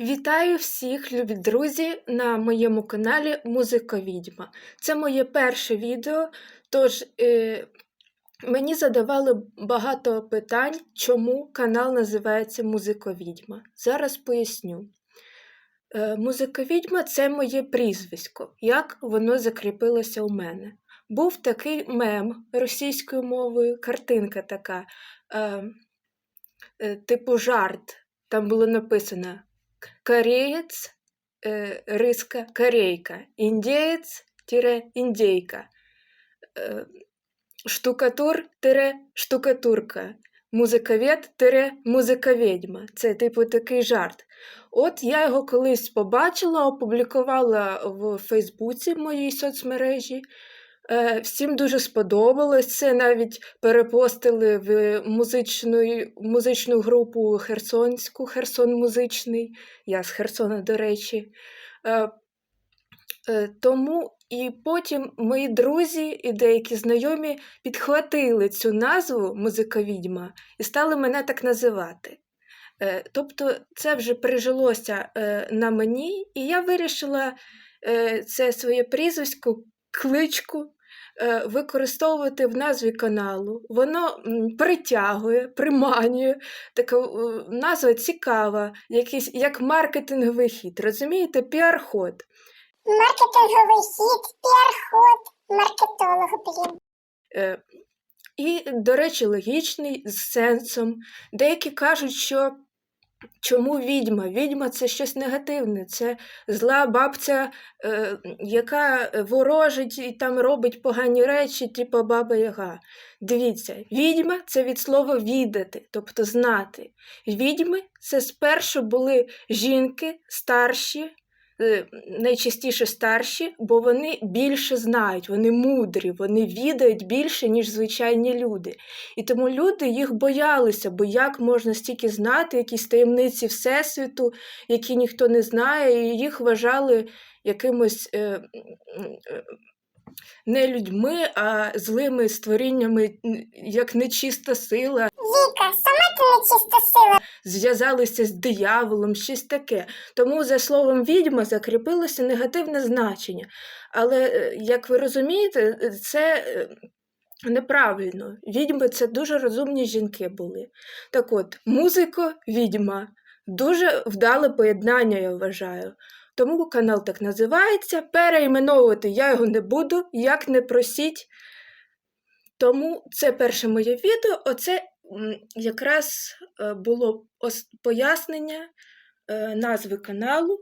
Вітаю всіх, любі друзі, на моєму каналі Музика Відьма. Це моє перше відео, тож е, мені задавали багато питань, чому канал називається Музика Відьма. Зараз поясню. Е, Музика Відьма це моє прізвисько, як воно закріпилося у мене. Був такий мем російською мовою, картинка така, е, е, типу жарт. Там було написано кореєць, е, риска, корейка, індієць, тире, індійка, е, штукатур, тире, штукатурка, музиковед, тире, музиковедьма. Це типу такий жарт. От я його колись побачила, опублікувала в Фейсбуці в моїй соцмережі. Е, Всім дуже сподобалось. Це навіть перепостили в музичну, музичну групу Херсонську, Херсон музичний. Я з Херсона, до речі. Е, е, Тому і потім мої друзі і деякі знайомі підхватили цю назву музика відьма і стали мене так називати. Тобто це вже прижилося на мені, і я вирішила це своє прізвисько, кличку використовувати в назві каналу. Воно притягує, приманює, така е, назва цікава, якийсь, як маркетинговий хід. Розумієте, піар-ход. Маркетинговий хід, піар-ход, маркетолог, блін. Е, І, до речі, логічний з сенсом. Деякі кажуть, що чому відьма? Відьма це щось негативне, це зла бабця, е, яка ворожить і там робить погані речі, типу баба Яга. Дивіться, відьма це від слова відати, тобто знати. Відьми це спершу були жінки старші, найчастіше старші, бо вони більше знають, вони мудрі, вони відають більше, ніж звичайні люди. І тому люди їх боялися, бо як можна стільки знати, якісь таємниці Всесвіту, які ніхто не знає, і їх вважали якимось. Е, е, не людьми, а злими створіннями, як нечиста сила, Віка, сама ти нечиста сила. зв'язалися з дияволом, щось таке. Тому за словом відьма закріпилося негативне значення. Але, е, як ви розумієте, е, це е, неправильно. Відьми це дуже розумні жінки були. Так от, музико, відьма. Дуже вдале поєднання, я вважаю. Тому канал так називається. Переіменовувати я його не буду, як не просіть. Тому це перше моє відео. Оце якраз е, було пояснення е, назви каналу.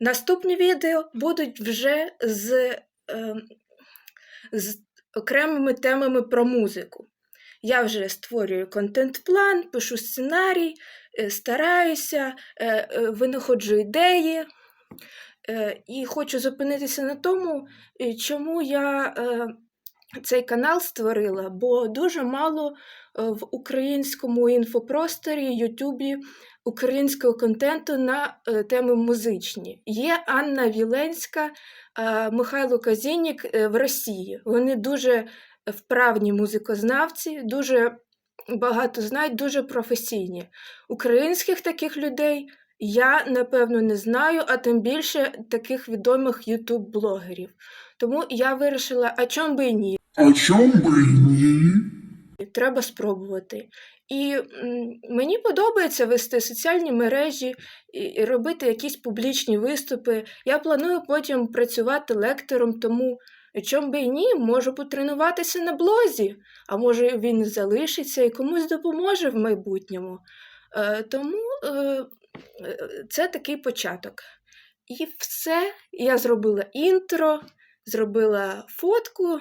Наступні відео будуть вже з, е, з окремими темами про музику. Я вже створюю контент-план, пишу сценарій, стараюся, винаходжу ідеї. Е, І хочу зупинитися на тому, е, чому я е, цей канал створила, бо дуже мало в українському інфопросторі, Ютубі українського контенту на теми музичні. Є Анна Віленська, Михайло Казінік в Росії. Вони дуже вправні музикознавці, дуже багато знають, дуже професійні. Українських таких людей я, напевно, не знаю, а тим більше таких відомих ютуб-блогерів. Тому я вирішила, а чом би і ні? А чом би й ні? Треба спробувати. І мені подобається вести соціальні мережі і, і робити якісь публічні виступи. Я планую потім працювати лектором, тому чом би і ні, можу потренуватися на блозі, а може він залишиться і комусь допоможе в майбутньому. Е, тому е, це такий початок. І все. Я зробила інтро, зробила фотку,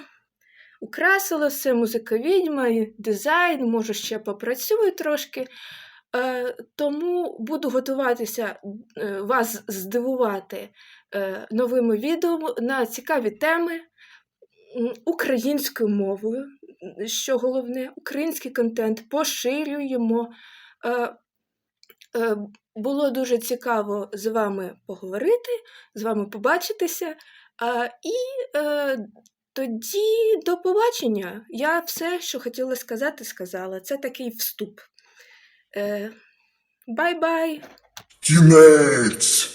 украсила все, музика відьма, дизайн, може, ще попрацюю трошки. Е, тому буду готуватися е, вас здивувати е, новими відео на цікаві теми українською мовою, що головне, український контент поширюємо. Е, було дуже цікаво з вами поговорити, з вами побачитися. І е, тоді до побачення. Я все, що хотіла сказати, сказала. Це такий вступ. Е, Бай-бай! Кінець!